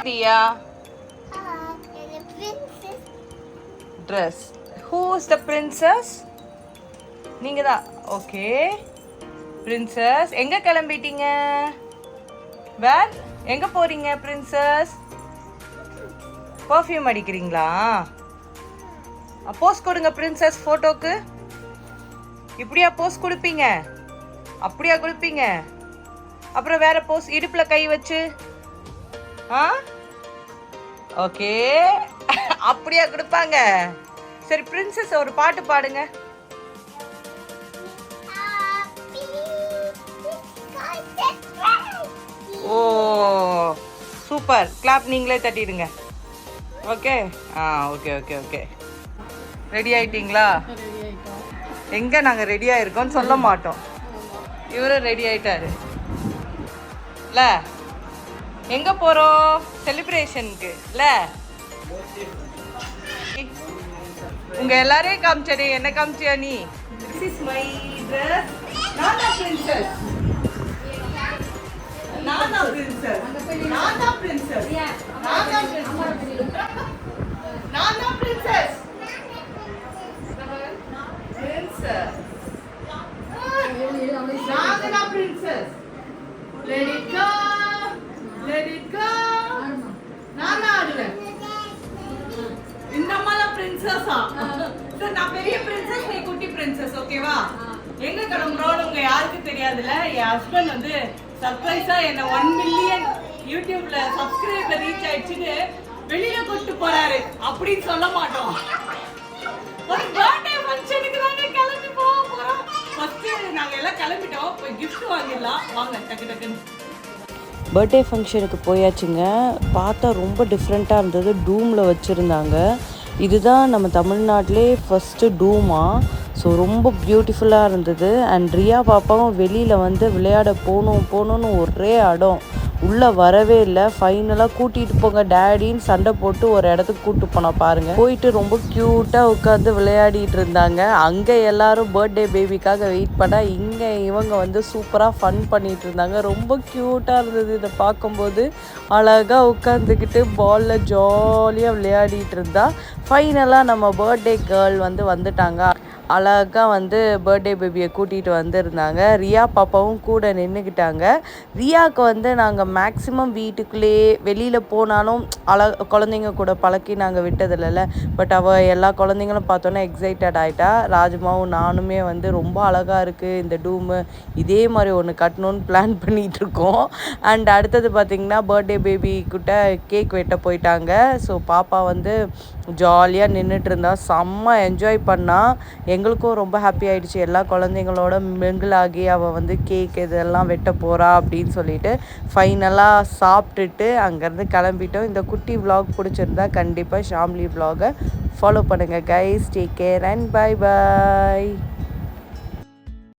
Priya. Dress. Who is the princess? நீங்க தான் okay princess எங்க கிளம்பிட்டீங்க வேர் எங்க போறீங்க பிரின்சஸ் பர்ஃப்யூம் அடிக்கிறீங்களா போஸ் கொடுங்க பிரின்சஸ் ஃபோட்டோக்கு இப்படியா போஸ் கொடுப்பீங்க அப்படியா கொடுப்பீங்க அப்புறம் வேற போஸ் இடுப்பில் கை வச்சு. ஆ? ஓகே. அப்படியா கொடுப்பாங்க. சரி பிரின்சஸ் ஒரு பாட்டு பாடுங்க. ஓ சூப்பர் கிளாப் நீங்களே தட்டிடுங்க. ஓகே? ஆ ஓகே ஓகே ஓகே. ரெடி ஆயிட்டீங்களா? எங்க நாங்க ரெடி ஆயிருக்கோம்னு சொல்ல மாட்டோம். இவரும் ரெடி ஆயிட்டாரு. இல்ல எங்க போறோம் செலிப்ரேஷனுக்கு இல்ல உங்க எல்லாரையும் காமிச்சடி என்ன காமிச்சியா நீ? திஸ் இஸ் மை ட்ரெஸ் நானா பிரின்சஸ் நானா பிரின்சஸ் நானா பிரின்சஸ் நானா பிரின்சஸ் நானா பிரின்சஸ் பிரின்சஸ் நானா princess let it go. Let it go. நானா ஆடுவேன். இந்த அம்மால பிரின்சஸா சரி நான் பெரிய பிரின்சஸ் நீ குட்டி பிரின்சஸ் ஓகேவா எங்க கிளம்புறோம்னு உங்க யாருக்கு தெரியாதுல்ல? என் ஹஸ்பண்ட் வந்து சர்ப்ரைஸா என்ன ஒன் மில்லியன் யூடியூப்ல சப்ஸ்கிரைபர் ரீச் ஆயிடுச்சுன்னு வெளியில கூட்டு போறாரு. அப்படின்னு சொல்ல மாட்டோம். வாங்க டக்கு டக்குன்னு. பர்த்டே ஃபங்க்ஷனுக்கு போயாச்சுங்க. பார்த்தா ரொம்ப டிஃப்ரெண்ட்டாக இருந்தது. டூமில் வச்சுருந்தாங்க. இதுதான் நம்ம தமிழ்நாட்டிலே ஃபஸ்ட்டு டூமா ஸோ ரொம்ப பியூட்டிஃபுல்லாக இருந்தது. அண்ட் ரியா பாப்பாவும் வெளியில் வந்து விளையாட போகணும் போகணுன்னு ஒரே அடம். உள்ளே வரவே இல்லை. ஃபைனலாக கூட்டிகிட்டு போங்க. டேடின்னு சண்டை போட்டு ஒரு இடத்துக்கு கூப்பிட்டு போனால் பாருங்கள் போயிட்டு ரொம்ப க்யூட்டாக உட்காந்து விளையாடிட்டு இருந்தாங்க. அங்கே எல்லாரும் பர்த்டே பேபிக்காக வெயிட் பண்ணால் இங்கே இவங்க வந்து சூப்பராக ஃபன் பண்ணிகிட்டு இருந்தாங்க. ரொம்ப க்யூட்டாக இருந்தது இதை பார்க்கும்போது. அழகாக உட்காந்துக்கிட்டு பாலில் ஜாலியாக விளையாடிட்டு இருந்தா. ஃபைனலாக நம்ம பர்த்டே கேர்ள் வந்து வந்துட்டாங்க. அழகாக வந்து பர்த்டே பேபியை கூட்டிகிட்டு வந்திருந்தாங்க. ரியா பாப்பாவும் கூட நின்றுக்கிட்டாங்க ரியாவுக்கு வந்து நாங்கள் மேக்ஸிமம் வீட்டுக்குள்ளேயே வெளியில் போனாலும் அழ குழந்தைங்க கூட பழக்கி நாங்கள் விட்டதில்லைல்ல. பட் அவள் எல்லா குழந்தைங்களும் பார்த்தோன்னே எக்ஸைட்டட் ஆகிட்டா ராஜ்மாவும் நானுமே வந்து ரொம்ப அழகாக இருக்குது இந்த டூமு இதே மாதிரி ஒன்று கட்டணும்னு பிளான் பண்ணிகிட்டு இருக்கோம் அண்ட் அடுத்தது பார்த்திங்கன்னா பர்த்டே பேபி கிட்ட கேக் வெட்ட போயிட்டாங்க. ஸோ பாப்பா வந்து ஜாலியாக நின்றுட்டு இருந்தா செம்ம என்ஜாய் பண்ணால் எங்களுக்கும் ரொம்ப ஹாப்பி ஆகிடுச்சு எல்லா குழந்தைங்களோட mingle ஆகி அவள் வந்து கேக் இதெல்லாம் வெட்ட போகிறா அப்படின்னு சொல்லிட்டு ஃபைனலாக சாப்பிட்டுட்டு அங்கேருந்து கிளம்பிட்டோம். இந்த குட்டி விலாக் பிடிச்சிருந்தா கண்டிப்பாக ஷாம்லி விலாகை ஃபாலோ பண்ணுங்கள் guys take care and bye bye